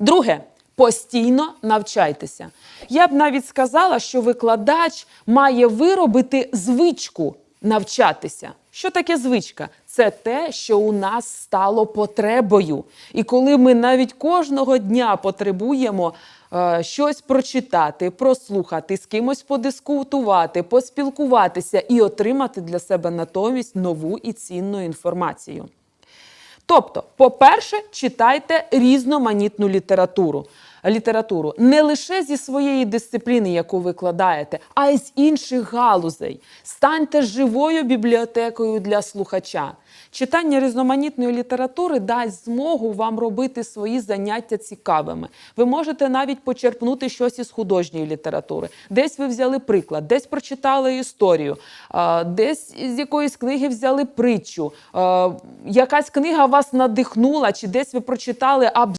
Друге. Постійно навчайтеся. Я б навіть сказала, що викладач має виробити звичку навчатися. Що таке звичка? Це те, що у нас стало потребою. І коли ми навіть кожного дня потребуємо е, щось прочитати, прослухати, з кимось подискутувати, поспілкуватися і отримати для себе натомість нову і цінну інформацію. Тобто, по-перше, читайте різноманітну літературу. Літературу не лише зі своєї дисципліни, яку викладаєте, а й з інших галузей. Станьте живою бібліотекою для слухача. Читання різноманітної літератури дасть змогу вам робити свої заняття цікавими. Ви можете навіть почерпнути щось із художньої літератури. Десь ви взяли приклад, десь прочитали історію, десь з якоїсь книги взяли притчу. Якась книга вас надихнула, чи десь ви прочитали абзац